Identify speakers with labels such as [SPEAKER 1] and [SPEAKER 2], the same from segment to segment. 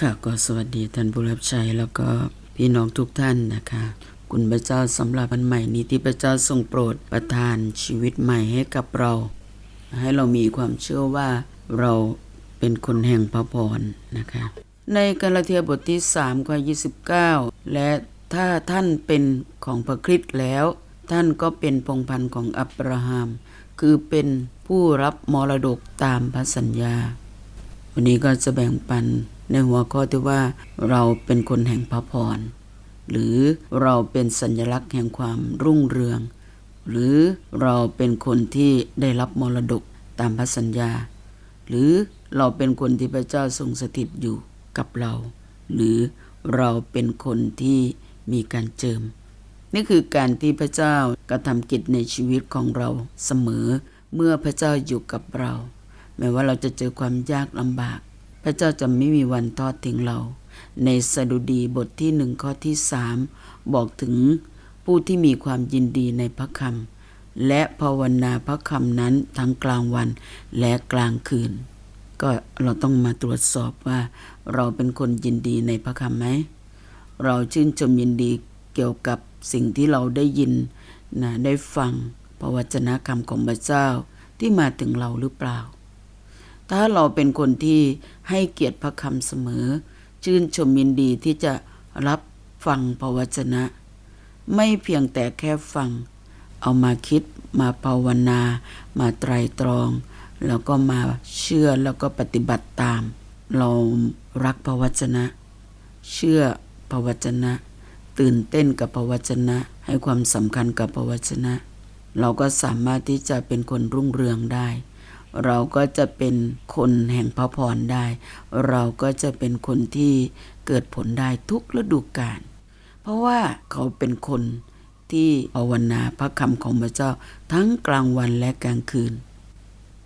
[SPEAKER 1] ค่ะก็สวัสดีท่านผู้รับใช้แล้วก็พี่น้องทุกท่านนะคะ คุณพระเจ้าสำหรับวันใหม่นี้ที่พระเจ้าทรงโปรดประทานชีวิตใหม่ให้กับเรา ให้เรามีความเชื่อว่าเราเป็นคนแห่งพระพรนะคะ ในกาลาเทียบทที่3ข้อ29 และถ้าท่านเป็นของพระคริสต์แล้ว ท่านก็เป็นพงพันธุ์ของอับราฮัมคือเป็นผู้รับมรดกตามพระสัญญา วันนี้ก็จะแบ่งปัน ในหัวข้อที่ว่าเราเป็นคนแห่งพระพร หรือเราเป็นสัญลักษณ์แห่งความรุ่งเรือง หรือเราเป็นคนที่ได้รับมรดกตามพระสัญญา หรือเราเป็นคนที่พระเจ้าทรงสถิตอยู่กับเรา หรือเราเป็นคนที่มีการเจิม นี่คือการที่พระเจ้ากระทำกิจในชีวิตของเราเสมอเมื่อพระเจ้าอยู่กับเรา แม้ว่าเราจะเจอความยากลำบาก พระเจ้าจะไม่มีวันทอดทิ้งเรา ในสดุดีบทที่หนึ่งข้อที่สามบอกถึงผู้ที่มีความยินดีในพระคำและภาวนาพระคำนั้นทั้งกลางวันและกลางคืน ก็เราต้องมาตรวจสอบว่า เราเป็นคนยินดีในพระคำไหม เราชื่นชมยินดีเกี่ยวกับสิ่งที่เราได้ยินนะได้ฟังพระวจนะคำของพระเจ้าที่มาถึงเราหรือเปล่า ถ้าเราเป็นคนที่ให้เกียรติพระคำเสมอ ชื่นชมยินดีที่จะรับฟังพระวจนะ ไม่เพียงแต่แค่ฟัง เอามาคิดมาภาวนา มาไตรตรอง แล้วก็มาเชื่อแล้วก็ปฏิบัติตาม เรารักพระวจนะ เชื่อพระวจนะ ตื่นเต้นกับพระวจนะ ให้ความสำคัญกับพระวจนะ เราก็สามารถที่จะเป็นคนรุ่งเรืองได้ เราก็จะเป็นคนแห่งพระพรได้ เราก็จะเป็นคนที่เกิดผลได้ทุกฤดูกาลเพราะว่าเขาเป็นคนที่ภาวนาพระคำของพระเจ้าทั้งกลางวันและกลางคืน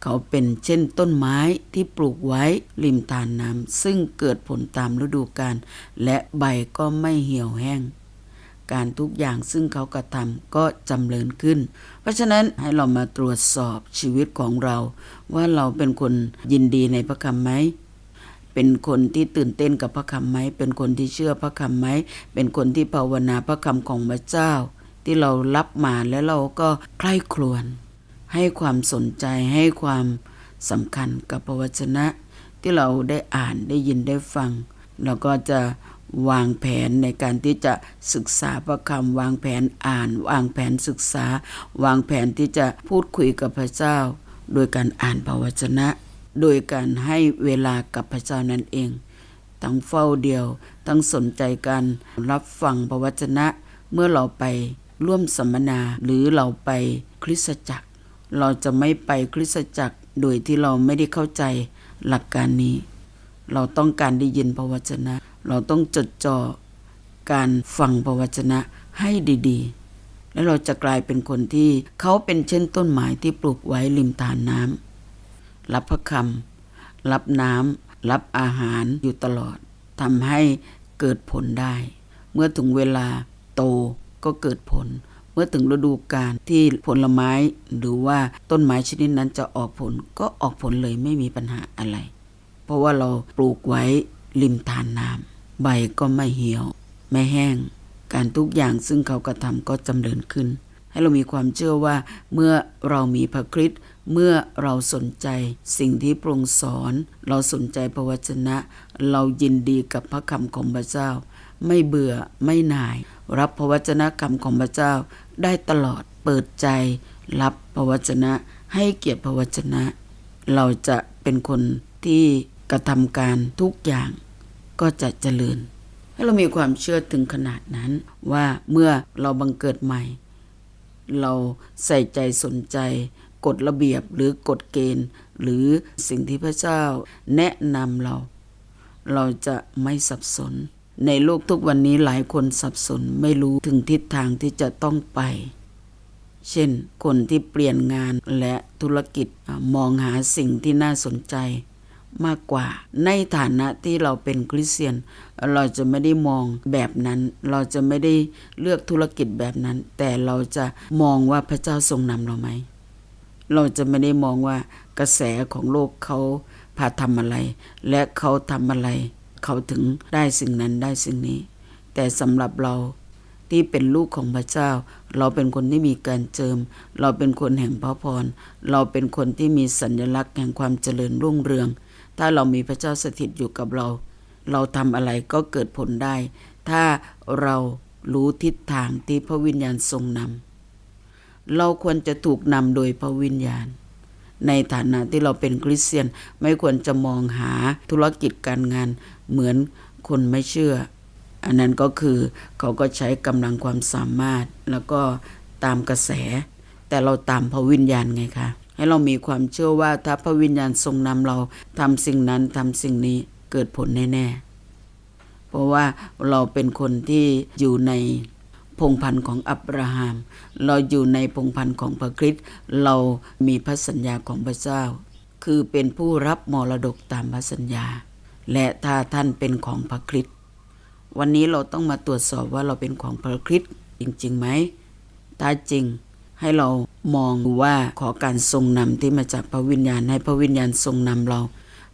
[SPEAKER 1] เขาเป็นเช่นต้นไม้ที่ปลูกไว้ริมทานน้ำซึ่งเกิดผลตามฤดูกาลและใบก็ไม่เหี่ยวแห้ง การทุกอย่างซึ่งเขากระทำก็จำเริญขึ้น เพราะฉะนั้นให้เรามาตรวจสอบชีวิตของเรา ว่าเราเป็นคนยินดีในพระคำไหมเป็นคนที่ตื่นเต้นกับพระคำไหม เป็นคนที่เชื่อพระคำไหม เป็นคนที่ภาวนาพระคำของพระเจ้า ที่เรารับมาแล้วเราก็ใคร่ครวญให้ความสนใจให้ความสำคัญกับพระวจนะ ที่เราได้อ่านได้ยินได้ฟัง เราก็จะ วางแผนในการที่จะศึกษาพระคำวางแผนอ่าน วางแผนศึกษา วางแผนที่จะพูดคุยกับพระเจ้า โดยการอ่านพระวจนะ โดยการให้เวลากับพระเจ้านั่นเอง ทั้งเฝ้าเดียว ทั้งสนใจการรับฟังพระวจนะ เมื่อเราไปร่วมสัมมนาหรือเราไปคริสตจักร เราจะไม่ไปคริสตจักรโดยที่เราไม่ได้เข้าใจหลักการนี้ เราต้องการได้ยินพระวจนะ เราต้องจดจ่อการฟังพระวจนะให้ดีๆ แล้วเราจะกลายเป็นคนที่เขาเป็นเช่นต้นไม้ที่ปลูกไว้ริมทานน้ำรับพระคำรับน้ำรับอาหารอยู่ตลอดทำให้เกิดผลได้ เมื่อถึงเวลาโตก็เกิดผล เมื่อถึงฤดูกาลที่ผลไม้หรือว่าต้นไม้ชนิดนั้นจะออกผลก็ออกผลเลยไม่มีปัญหาอะไร เพราะว่าเราปลูกไว้ริมทานน้ำ ใบก็ไม่เหี่ยว ไม่แห้ง การทุกอย่างซึ่งเขากระทำก็จำเริญขึ้น ให้เรามีความเชื่อว่าเมื่อเรามีพระคริสต์เมื่อเราสนใจสิ่งที่พระองค์สอน เราสนใจพระวจนะ เรายินดีกับพระคำของพระเจ้า ไม่เบื่อไม่หน่าย รับพระวจนะคำของพระเจ้า ได้ตลอดเปิดใจ รับพระวจนะ ให้เกียรติพระวจนะ เราจะเป็นคนที่กระทำการทุกอย่าง ก็จะเจริญ ให้เรามีความเชื่อถึงขนาดนั้น ว่าเมื่อเราบังเกิดใหม่ เราใส่ใจสนใจกฎระเบียบหรือกฎเกณฑ์ หรือสิ่งที่พระเจ้าแนะนำเรา เราจะไม่สับสน ในโลกทุกวันนี้หลายคนสับสนไม่รู้ถึงทิศทางที่จะต้องไป เช่น คนที่เปลี่ยนงานและธุรกิจมองหาสิ่งที่น่าสนใจ มากกว่า ในฐานะที่เราเป็นคริสเตียน เราจะไม่ได้มองแบบนั้น เราจะไม่ได้เลือกธุรกิจแบบนั้น แต่เราจะมองว่าพระเจ้าทรงนำเราไหม เราจะไม่ได้มองว่ากระแสของโลกเขาพาทำอะไร และเขาทำอะไร เขาถึงได้สิ่งนั้นได้สิ่งนี้ แต่สำหรับเราที่เป็นลูกของพระเจ้า เราเป็นคนที่มีการเจิม เราเป็นคนแห่งพระพร เราเป็นคนที่มีสัญลักษณ์แห่งความเจริญรุ่งเรือง ถ้าเรามีพระเจ้าสถิตอยู่กับเรา เราทำอะไรก็เกิดผลได้ ถ้าเรารู้ทิศทางที่พระวิญญาณทรงนำเราควรจะถูกนำโดยพระวิญญาณ ในฐานะที่เราเป็นคริสเตียนไม่ควรจะมองหาธุรกิจการงานเหมือนคนไม่เชื่อ อันนั้นก็คือเขาก็ใช้กำลังความสามารถแล้วก็ตามกระแส แต่เราตามพระวิญญาณไงคะ ให้เรามีความเชื่อว่าถ้าพระวิญญาณทรงนำเราทำสิ่งนั้นทำสิ่งนี้เกิดผลแน่ๆ เพราะว่าเราเป็นคนที่อยู่ในพงพันธุ์ของอับราฮัม เราอยู่ในพงพันธุ์ของพระคริสต์ เรามีพระสัญญาของพระเจ้า คือเป็นผู้รับมรดกตามพระสัญญา และถ้าท่านเป็นของพระคริสต์ วันนี้เราต้องมาตรวจสอบว่าเราเป็นของพระคริสต์จริงๆไหมถ้าจริง ให้เรามองดูว่าขอการทรงนำที่มาจากพระวิญญาณให้พระวิญญาณทรงนำเรา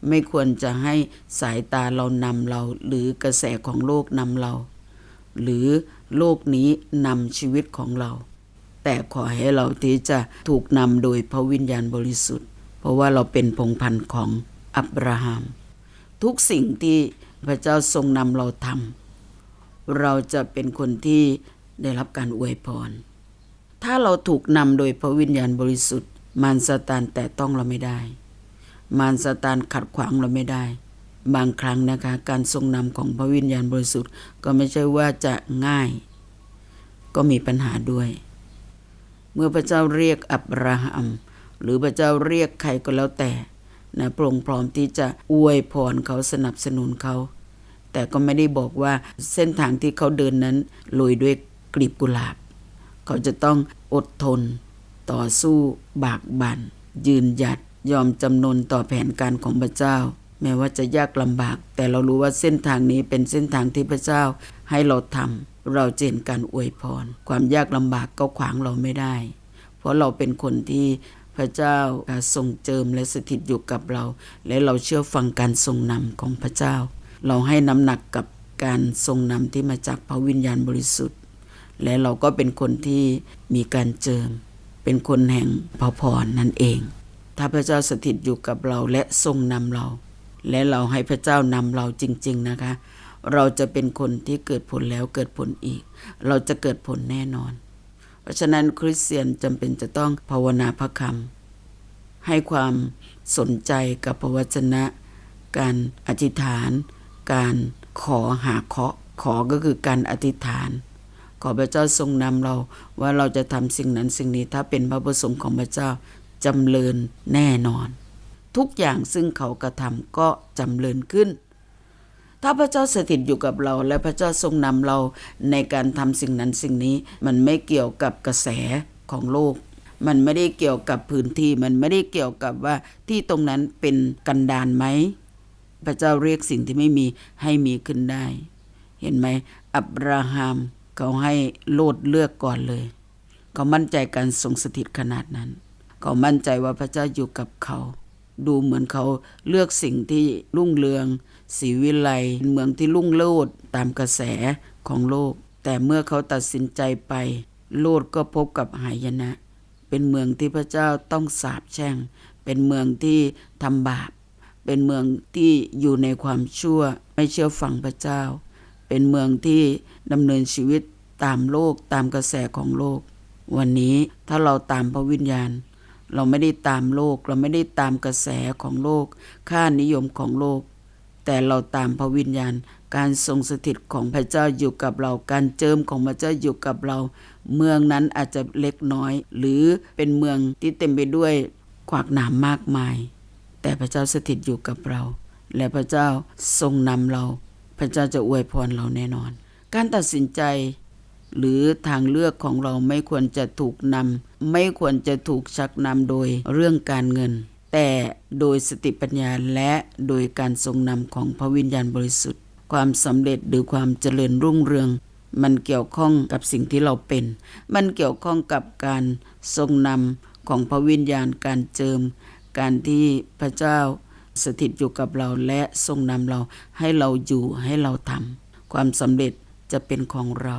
[SPEAKER 1] ไม่ควรจะให้สายตาเรานำเรา หรือกระแสของโลกนำเรา หรือโลกนี้นำชีวิตของเรา แต่ขอให้เราที่จะถูกนำโดยพระวิญญาณบริสุทธิ์ เพราะว่าเราเป็นพงพันธ์ของอับราฮัม ทุกสิ่งที่พระเจ้าทรงนำเราทำเราจะเป็นคนที่ได้รับการอวยพร ถ้าเราถูกนำโดยพระวิญญาณบริสุทธิ์ มารซาตานแต่ต้องเราไม่ได้ มารซาตานขัดขวางเราไม่ได้ บางครั้งนะคะการทรงนำของพระวิญญาณบริสุทธิ์ ก็ไม่ใช่ว่าจะง่าย ก็มีปัญหาด้วย เมื่อพระเจ้าเรียกอับราฮัม หรือพระเจ้าเรียกใครก็แล้วแต่นะพระองค์พร้อมที่จะอวยพรเขาสนับสนุนเขา แต่ก็ไม่ได้บอกว่าเส้นทางที่เขาเดินนั้นโรยด้วยกลีบกุหลาบ เขาจะต้องอดทน ต่อสู้บากบัน่นยืนหยัดยอมจำนนต่อแผนการของพระเจ้า แม้ว่าจะยากลำบาก แต่เรารู้ว่าเส้นทางนี้เป็นเส้นทางที่พระเจ้าให้เราทำเราจะเห็นการอวยพร ความยากลำบากก็ขวางเราไม่ได้ เพราะเราเป็นคนที่พระเจ้าทรงเจิมและสถิตอยู่กับเรา และเราเชื่อฟังการทรงนำของพระเจ้า เราให้น้ำหนักกับการทรงนำที่มาจากพระวิญญาณบริสุทธิ์ และเราก็เป็นคนที่มีการเจิม เป็นคนแห่งพระพรนั่นเอง ถ้าพระเจ้าสถิตอยู่กับเราและทรงนำเรา และเราให้พระเจ้านำเราจริง ๆนะคะ เราจะเป็นคนที่เกิดผลแล้วเกิดผลอีก เราจะเกิดผลแน่นอน เพราะฉะนั้นคริสเตียนจำเป็นจะต้องภาวนาพระคำให้ความสนใจกับพระวจนะ การอธิษฐาน การขอหาเคาะขอก็คือการอธิษฐาน ขอพระเจ้าทรงนำเราว่าเราจะทำสิ่งนั้นสิ่งนี้ถ้าเป็นพระประสงค์ของพระเจ้าจำเริญแน่นอน ทุกอย่างซึ่งเขากระทำก็จำเริญขึ้น ถ้าพระเจ้าสถิตอยู่กับเรา และพระเจ้าทรงนำเราในการทำสิ่งนั้นสิ่งนี้ มันไม่เกี่ยวกับกระแสของโลก มันไม่ได้เกี่ยวกับพื้นที่มันไม่ได้เกี่ยวกับว่าที่ตรงนั้นเป็นกันดานไหมพระเจ้าเรียกสิ่งที่ไม่มีให้มีขึ้นได้ เห็นไหมอับราฮัม เขาให้โลดเลือกก่อนเลย เขามั่นใจการทรงสถิตขนาดนั้น เขามั่นใจว่าพระเจ้าอยู่กับเขา ดูเหมือนเขาเลือกสิ่งที่รุ่งเรืองศรีวิไลเมืองที่รุ่งโลดตามกระแสของโลก แต่เมื่อเขาตัดสินใจไป โลดก็พบกับหายนะ เป็นเมืองที่พระเจ้าต้องสาปแช่ง เป็นเมืองที่ทำบาป เป็นเมืองที่อยู่ในความชั่วไม่เชื่อฟังพระเจ้า เป็นเมืองที่ดำเนินชีวิตตามโลกตามกระแสของโลก วันนี้ถ้าเราตามพระวิญญาณ เราไม่ได้ตามโลก เราไม่ได้ตามกระแสของโลก ค่านิยมของโลก แต่เราตามพระวิญญาณ การทรงสถิตของพระเจ้าอยู่กับเรา การเจิมของพระเจ้าอยู่กับเรา เมืองนั้นอาจจะเล็กน้อย หรือเป็นเมืองที่เต็มไปด้วยขวากหนามมากมาย แต่พระเจ้าสถิตอยู่กับเรา และพระเจ้าทรงนำเรา พระเจ้าจะอวยพรเราแน่นอน การตัดสินใจ หรือทางเลือกของเราไม่ควรจะถูกนำไม่ควรจะถูกชักนำโดยเรื่องการเงิน แต่โดยสติปัญญาและโดยการทรงนำของพระวิญญาณบริสุทธิ์ ความสำเร็จหรือความเจริญรุ่งเรืองมันเกี่ยวข้องกับสิ่งที่เราเป็น มันเกี่ยวข้องกับการทรงนำของพระวิญญาณการเจิม การที่พระเจ้า สถิตอยู่กับเราและทรงนำเราให้เราอยู่ให้เราทำความสำเร็จจะเป็นของเรา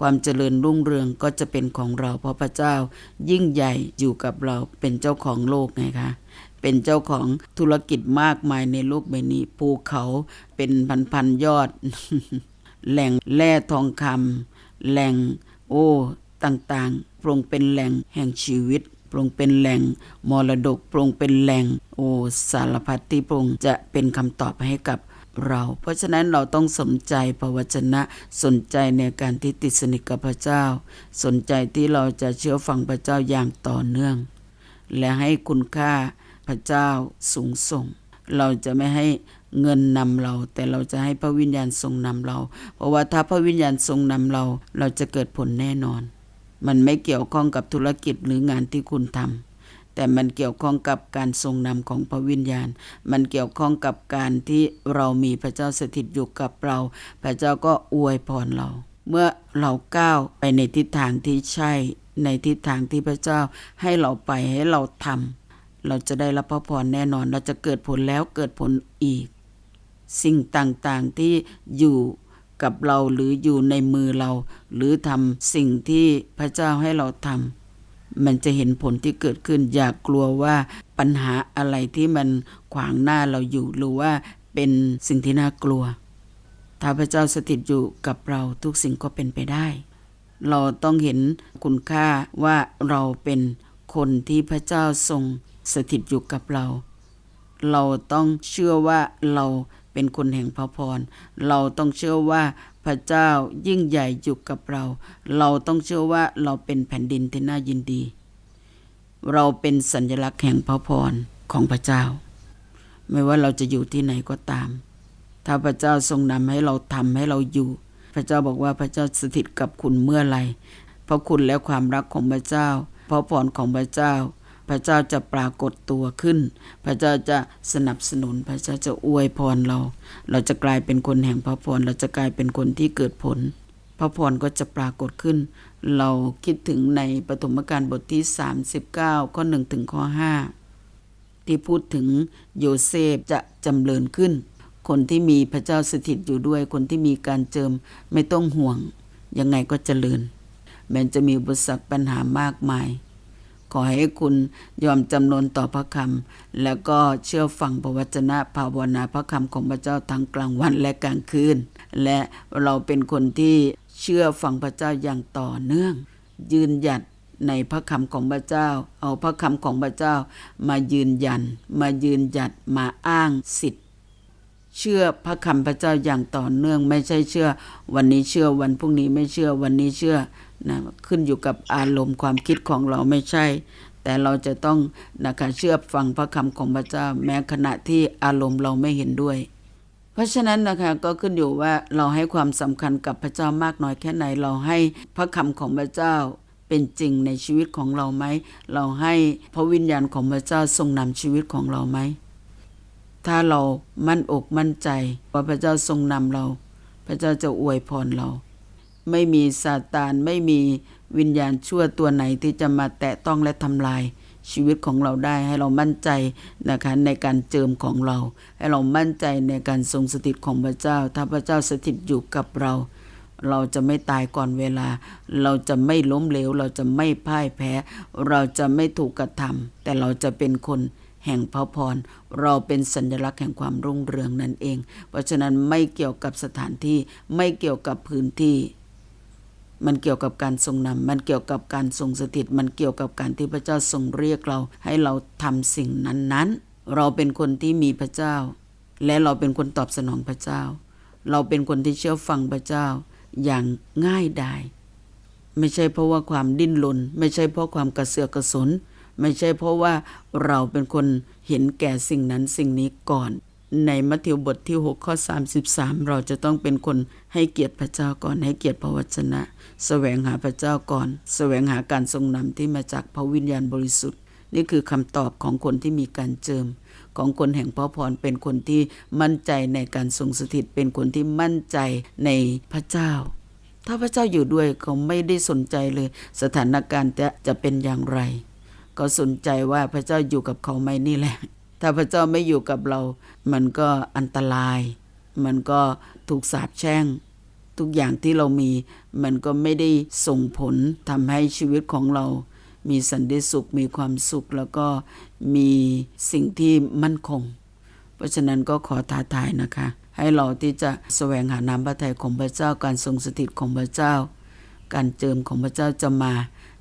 [SPEAKER 1] ความเจริญรุ่งเรืองก็จะเป็นของเรา เพราะพระเจ้ายิ่งใหญ่อยู่กับเราเป็นเจ้าของโลกไงคะเป็นเจ้าของธุรกิจมากมายในโลกใบนี้ภูเขาเป็นพันๆยอด แหล่งแร่ทองคำแหล่งโอ้ต่างๆพระองค์เป็นแหล่งแห่งชีวิต พระองเป็นแหล่งมรดกพระองเป็นแหล่งโอสารพัดที่พระองจะเป็นคำตอบให้กับเรา เพราะฉะนั้นเราต้องสนใจพระวจนะสนใจในการที่ติดสนิทกับพระเจ้า สนใจที่เราจะเชื่อฟังพระเจ้าอย่างต่อเนื่อง และให้คุณค่าพระเจ้าสูงส่ง เราจะไม่ให้เงินนำเรา แต่เราจะให้พระวิญญาณทรงนำเรา เพราะว่าถ้าพระวิญญาณทรงนำเรา เราจะเกิดผลแน่นอน มันไม่เกี่ยวข้องกับธุรกิจหรืองานที่คุณทำแต่มันเกี่ยวข้องกับการทรงนำของพระวิญญาณ มันเกี่ยวข้องกับการที่เรามีพระเจ้าสถิตอยู่กับเรา พระเจ้าก็อวยพรเรา เมื่อเราก้าวไปในทิศทางที่ใช่ ในทิศทางที่พระเจ้าให้เราไปให้เราทำเราจะได้รับพระพรแน่นอน เราจะเกิดผลแล้วเกิดผลอีก สิ่งต่างๆที่อยู่ กับเราหรืออยู่ในมือเรา หรือทำสิ่งที่พระเจ้าให้เราทำมันจะเห็นผลที่เกิดขึ้น อย่ากกลัวว่าปัญหาอะไรที่มันขวางหน้าเราอยู่หรือว่าเป็นสิ่งที่น่ากลัว ถ้าพระเจ้าสถิตอยู่กับเราทุกสิ่งก็เป็นไปได้ เราต้องเห็นคุณค่าว่าเราเป็นคนที่พระเจ้าทรงสถิตอยู่กับเรา เราต้องเชื่อว่าเรา เป็นคนแห่งพระพร เราต้องเชื่อว่าพระเจ้ายิ่งใหญ่อยู่กับเรา เราต้องเชื่อว่าเราเป็นแผ่นดินที่น่ายินดี เราเป็นสัญลักษณ์แห่งพระพรของพระเจ้า ไม่ว่าเราจะอยู่ที่ไหนก็ตาม ถ้าพระเจ้าทรงนำให้เราทำให้เราอยู่ พระเจ้าบอกว่าพระเจ้าสถิตกับคุณเมื่อไหร่เพราะคุณและความรักของพระเจ้าพระพรของพระเจ้า พระเจ้าจะปรากฏตัวขึ้น พระเจ้าจะสนับสนุน พระเจ้าจะอวยพรเรา เราจะกลายเป็นคนแห่งพระพร เราจะกลายเป็นคนที่เกิดผล พระพรก็จะปรากฏขึ้น เราคิดถึงในปฐมกาลบทที่ 39 ข้อ 1 ถึงข้อ 5 ที่พูดถึงโยเซฟจะจำเริญขึ้น คนที่มีพระเจ้าสถิตอยู่ด้วย คนที่มีการเจิมไม่ต้องห่วง ยังไงก็เจริญ แม้จะมีอุปสรรคปัญหามากมาย ขอให้คุณยอมจำนนต่อพระคำแล้วก็เชื่อฟังพระวจนะภาวนาพระคำของพระเจ้าทั้งกลางวันและกลางคืน และเราเป็นคนที่เชื่อฟังพระเจ้าอย่างต่อเนื่อง ยืนหยัดในพระคำของพระเจ้า เอาพระคำของพระเจ้า มายืนยัน มายืนหยัดมาอ้างสิทธิ์เชื่อพระคำพระเจ้าอย่างต่อเนื่อง ไม่ใช่เชื่อ วันนี้เชื่อวันพรุ่งนี้ไม่เชื่อวันนี้เชื่อ นะขึ้นอยู่กับอารมณ์ความคิดของเราไม่ใช่ แต่เราจะต้องนะคะเชื่อฟังพระคำของพระเจ้า แม้ขณะที่อารมณ์เราไม่เห็นด้วย เพราะฉะนั้นนะคะก็ขึ้นอยู่ว่าเราให้ความสำคัญกับพระเจ้ามากน้อยแค่ไหนเราให้พระคำของพระเจ้าเป็นจริงในชีวิตของเราไหม เราให้พระวิญญาณของพระเจ้าทรงนำชีวิตของเราไหม ถ้าเรามั่นอกมั่นใจว่าพระเจ้าทรงนำเรา พระเจ้าจะอวยพรเรา ไม่มีซาตาน ไม่มีวิญญาณชั่วตัวไหนที่จะมาแตะต้องและทำลายชีวิตของเราได้ให้เรามั่นใจนะคะในการเจิมของเรา ให้เรามั่นใจในการทรงสถิตของพระเจ้า ถ้าพระเจ้าสถิตอยู่กับเรา เราจะไม่ตายก่อนเวลา เราจะไม่ล้มเหลว เราจะไม่พ่ายแพ้ เราจะไม่ถูกกระทำแต่เราจะเป็นคนแห่งพระพร เราเป็นสัญลักษณ์แห่งความรุ่งเรืองนั่นเอง เพราะฉะนั้นไม่เกี่ยวกับสถานที่ไม่เกี่ยวกับพื้นที่ มันเกี่ยวกับการทรงนำมันเกี่ยวกับการทรงสถิต มันเกี่ยวกับการที่พระเจ้าทรงเรียกเรา ให้เราทำสิ่งนั้นๆ เราเป็นคนที่มีพระเจ้า และเราเป็นคนตอบสนองพระเจ้า เราเป็นคนที่เชื่อฟังพระเจ้าอย่างง่ายดายไม่ใช่เพราะว่าความดิ้นรนไม่ใช่เพราะความกระเสือกกระสน ไม่ใช่เพราะว่าเราเป็นคนเห็นแก่สิ่งนั้นสิ่งนี้ก่อน ในมัทธิวบทที่ 6 ข้อ 33 เราจะต้องเป็นคนให้เกียรติพระเจ้าก่อนให้เกียรติพระวจนะแสวงหาพระเจ้าก่อนแสวงหาการทรงนำที่มาจากพระวิญญาณบริสุทธิ์ นี่คือคำตอบของคนที่มีการเจิม ของคนแห่งพระพรเป็นคนที่มั่นใจในการทรงสถิตเป็นคนที่มั่นใจในพระเจ้า ถ้าพระเจ้าอยู่ด้วยเขาไม่ได้สนใจเลยสถานการณ์จะจะเป็นอย่างไร ก็สนใจว่าพระเจ้าอยู่กับเขาไหมนี่แหละ ถ้าพระเจ้าไม่อยู่กับเรา มันก็อันตราย มันก็ถูกสาปแช่ง ทุกอย่างที่เรามี มันก็ไม่ได้ส่งผลทำให้ชีวิตของเรา มีสันติสุข มีความสุข แล้วก็มีสิ่งที่มั่นคง เพราะฉะนั้นก็ขอท้าทายนะคะ ให้เราที่จะแสวงหาน้ำพระทัยของพระเจ้า การทรงสถิตของพระเจ้า การเจิมของพระเจ้าจะมา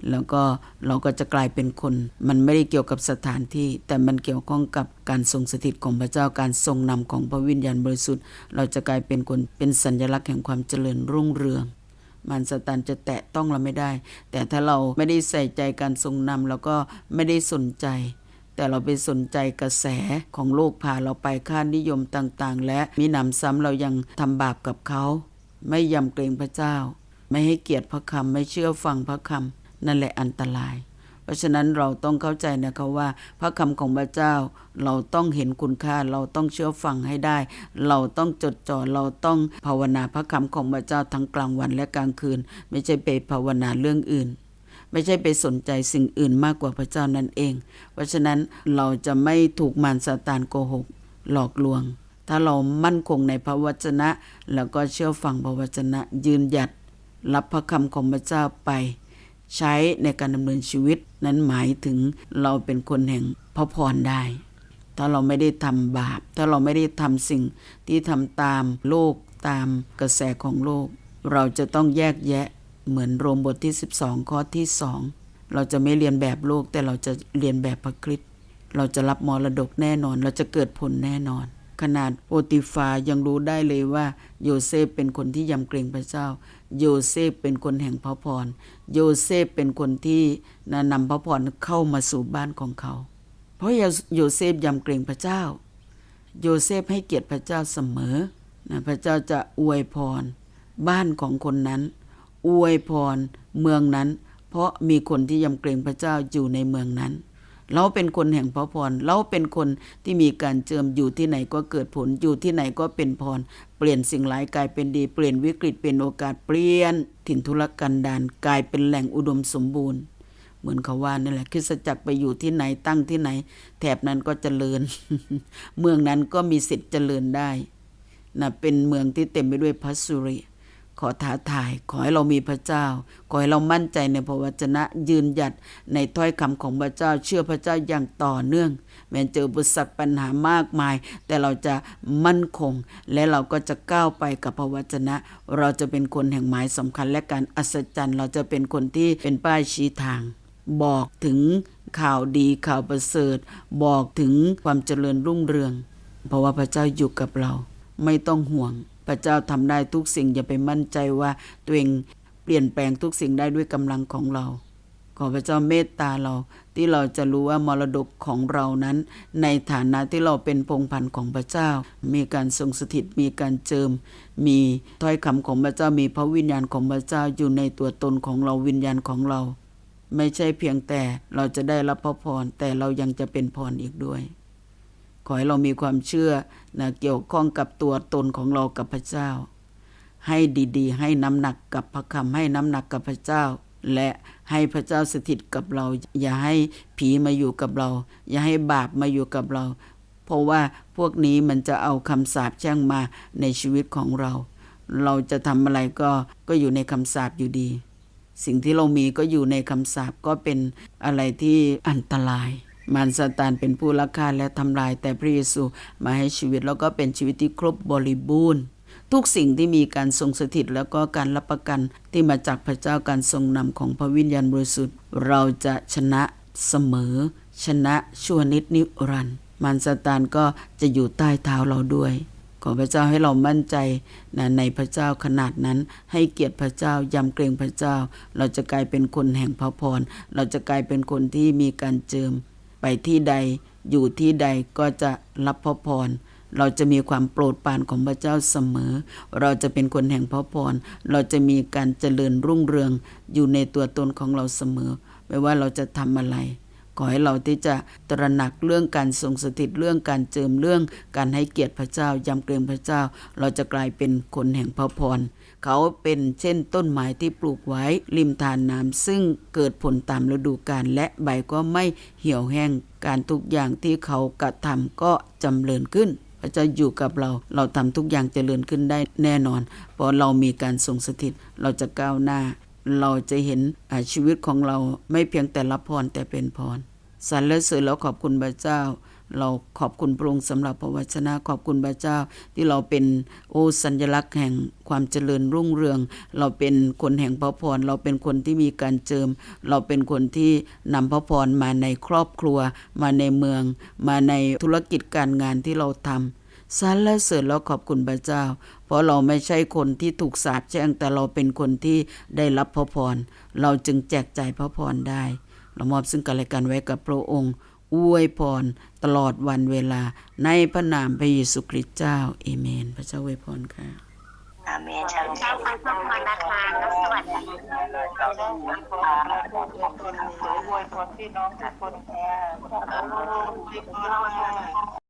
[SPEAKER 1] แล้วก็เราก็จะกลายเป็นคน มันไม่ได้เกี่ยวกับสถานที่ แต่มันเกี่ยวข้องกับการทรงสถิตของพระเจ้าการทรงนำของพระวิญญาณบริสุทธิ์ เราจะกลายเป็นคนเป็นสัญลักษณ์แห่งความเจริญรุ่งเรืองมันสตันจะแตะต้องเราไม่ได้ แต่ถ้าเราไม่ได้ใส่ใจการทรงนำแล้วก็ไม่ได้สนใจ แต่เราไปสนใจกระแสของโลกพาเราไปค่านิยมต่างๆ และมีหนำซ้ำเรายังทำบาปกับเขา ไม่ยำเกรงพระเจ้า ไม่ให้เกียรติพระคำไม่เชื่อฟังพระคำ นั่นแหละอันตราย เพราะฉะนั้นเราต้องเข้าใจนะคะว่า พระคำของพระเจ้าเราต้องเห็นคุณค่าเราต้องเชื่อฟังให้ได้ เราต้องจดจ่อเราต้องภาวนาพระคำของพระเจ้าทั้งกลางวันและกลางคืน ไม่ใช่ไปภาวนาเรื่องอื่นไม่ใช่ไปสนใจสิ่งอื่นมากกว่าพระเจ้านั่นเอง เพราะฉะนั้นเราจะไม่ถูกมารซาตานโกหก หลอกลวง ถ้าเรามั่นคงในพระวจนะ แล้วก็เชื่อฟังพระวจนะยืนหยัด รับพระคำของพระเจ้าไป ใช้ในการดำเนินชีวิตนั้นหมายถึงเราเป็นคนแห่งพระพรได้ ถ้าเราไม่ได้ทำบาป ถ้าเราไม่ได้ทำสิ่งที่ทำตามโลกตามกระแสของโลก เราจะต้องแยกแยะเหมือนโรมบทที่ 12 ข้อที่2เราจะไม่เรียนแบบโลกแต่เราจะเรียนแบบพระคริสต์เราจะรับมรดกแน่นอน เราจะเกิดผลแน่นอน ขนาดโอติฟายังรู้ได้เลยว่า โยเซฟเป็นคนที่ยำเกรงพระเจ้า โยเซฟเป็นคนแห่งพระพร โยเซฟเป็นคนที่นะนำพระพรเข้ามาสู่บ้านของเขา เพราะโยเซฟยำเกรงพระเจ้า โยเซฟให้เกียรติพระเจ้าเสมอนะพระเจ้าจะอวยพร บ้านของคนนั้น อวยพรเมืองนั้น เพราะมีคนที่ยำเกรงพระเจ้าอยู่ในเมืองนั้น เราเป็นคนแห่งพระพร เราเป็นคนที่มีการเจิมอยู่ที่ไหนก็เกิดผล อยู่ที่ไหนก็เป็นพร เปลี่ยนสิ่งร้ายกลายเป็นดี เปลี่ยนวิกฤตเป็นโอกาส เปลี่ยน ถิ่นทุรกันดารกลายเป็นแหล่งอุดมสมบูรณ์ เหมือนเขาว่านี่แหละคริสจักรไปอยู่ที่ไหนตั้งที่ไหน แถบนั้นก็เจริญ เมืองนั้นก็มีสิทธิ์เจริญได้นะเป็นเมืองที่เต็มไปด้วยพระสุริ ขอท้าทาย ขอให้เรามีพระเจ้า ขอให้เรามั่นใจในพระวจนะยืนหยัดในถ้อยคำของพระเจ้า เชื่อพระเจ้าอย่างต่อเนื่อง แม้เจอบุษปัญหามากมาย แต่เราจะมั่นคง และเราก็จะก้าวไปกับพระวจนะ เราจะเป็นคนแห่งหมายสำคัญและการอัศจรรย์ เราจะเป็นคนที่เป็นป้ายชี้ทาง บอกถึงข่าวดีข่าวประเสริฐ บอกถึงความเจริญรุ่งเรือง เพราะว่าพระเจ้าอยู่กับเรา ไม่ต้องห่วง พระเจ้าทำได้ทุกสิ่งอย่าไปมั่นใจว่าตัวเองเปลี่ยนแปลงทุกสิ่งได้ด้วยกำลังของเรา ขอพระเจ้าเมตตาเราที่เราจะรู้ว่ามรดกของเรานั้น ในฐานะที่เราเป็นพงพันธุ์ของพระเจ้า มีการทรงสถิตมีการเจิม มีถ้อยคำของพระเจ้ามีพระวิญญาณของพระเจ้าอยู่ในตัวตนของเราวิญญาณของเรา ไม่ใช่เพียงแต่เราจะได้รับพระพรแต่เรายังจะเป็นพรอีกด้วย ขอให้เรามีความเชื่อนะเกี่ยวข้องกับตัวตนของเรากับพระเจ้า ให้ดีๆ ให้น้ำหนักกับพระคำให้น้ำหนักกับพระเจ้า และให้พระเจ้าสถิตกับเรา อย่าให้ผีมาอยู่กับเรา อย่าให้บาปมาอยู่กับเรา เพราะว่าพวกนี้มันจะเอาคำสาปแช่งมาในชีวิตของเรา เราจะทำอะไรก็ก็อยู่ในคำสาปอยู่ดี สิ่งที่เรามีก็อยู่ในคำสาปก็เป็นอะไรที่อันตราย มารซาตานเป็นผู้ลักฆ่าและทำลายแต่พระเยซูมาให้ชีวิตแล้วก็เป็นชีวิตที่ครบบริบูรณ์ทุกสิ่งที่มีการทรงสถิตแล้วก็การรับประกันที่มาจากพระเจ้าการทรงนำของพระวิญญาณบริสุทธิ์ เราจะชนะเสมอ ชนะชั่วนิดนิรันดร์มารซาตานก็จะอยู่ใต้เท้าเราด้วย ขอพระเจ้าให้เรามั่นใจนะในพระเจ้าขนาดนั้น ให้เกียรติพระเจ้ายำเกรงพระเจ้า เราจะกลายเป็นคนแห่งพระพร เราจะกลายเป็นคนที่มีการเจิม ไปที่ใดอยู่ที่ใดก็จะรับพระพร เราจะมีความโปรดปรานของพระเจ้าเสมอ เราจะเป็นคนแห่งพระพร เราจะมีการเจริญรุ่งเรืองอยู่ในตัวตนของเราเสมอ ไม่ว่าเราจะทำอะไร ขอให้เราที่จะตระหนักเรื่องการทรงสถิตเรื่องการเจิมเรื่องการให้เกียรติพระเจ้ายำเกรงพระเจ้า เราจะกลายเป็นคนแห่งพระพรเขาเป็นเช่นต้นไม้ที่ปลูกไว้ริมทานน้ำซึ่งเกิดผลตามฤดูกาลและใบก็ไม่เหี่ยวแห้งการทุกอย่างที่เขากระทำก็จำเริญขึ้นพระเจ้าอยู่กับเรา เราทำทุกอย่างเจริญขึ้นได้แน่นอน เพราะเรามีการทรงสถิต เราจะก้าวหน้า เราจะเห็นชีวิตของเราไม่เพียงแต่รับพรแต่เป็นพรสรรเสริญแล้วขอบคุณพระเจ้า เราขอบคุณพระองค์สำหรับพระวจนะขอบคุณพระเจ้า ที่เราเป็นโอสัญลักษณ์แห่งความเจริญรุ่งเรือง เราเป็นคนแห่งพระพร เราเป็นคนที่มีการเจิม เราเป็นคนที่นำพระพรมาในครอบครัว มาในเมือง มาในธุรกิจการงานที่เราทำ สรรเสริญแล้วขอบคุณพระเจ้า เพราะเราไม่ใช่คนที่ถูกสาปแช่งแต่เราเป็นคนที่ได้รับพระพร เราจึงแจกจ่ายพระพรได้ เรามอบซึ่งกันและกันไว้กับพระองค์อวยพรตลอดวันเวลาในพระนามพระเยซูคริสต์เจ้าเอเมน พระเจ้าอวยพรค่ะ
[SPEAKER 2] อาเมนชาลู
[SPEAKER 3] เจ้าฟ้าพระพรนะคะสวัสดี
[SPEAKER 2] ขอบคุณอวยพรพี่น้องทุกคนค่ะ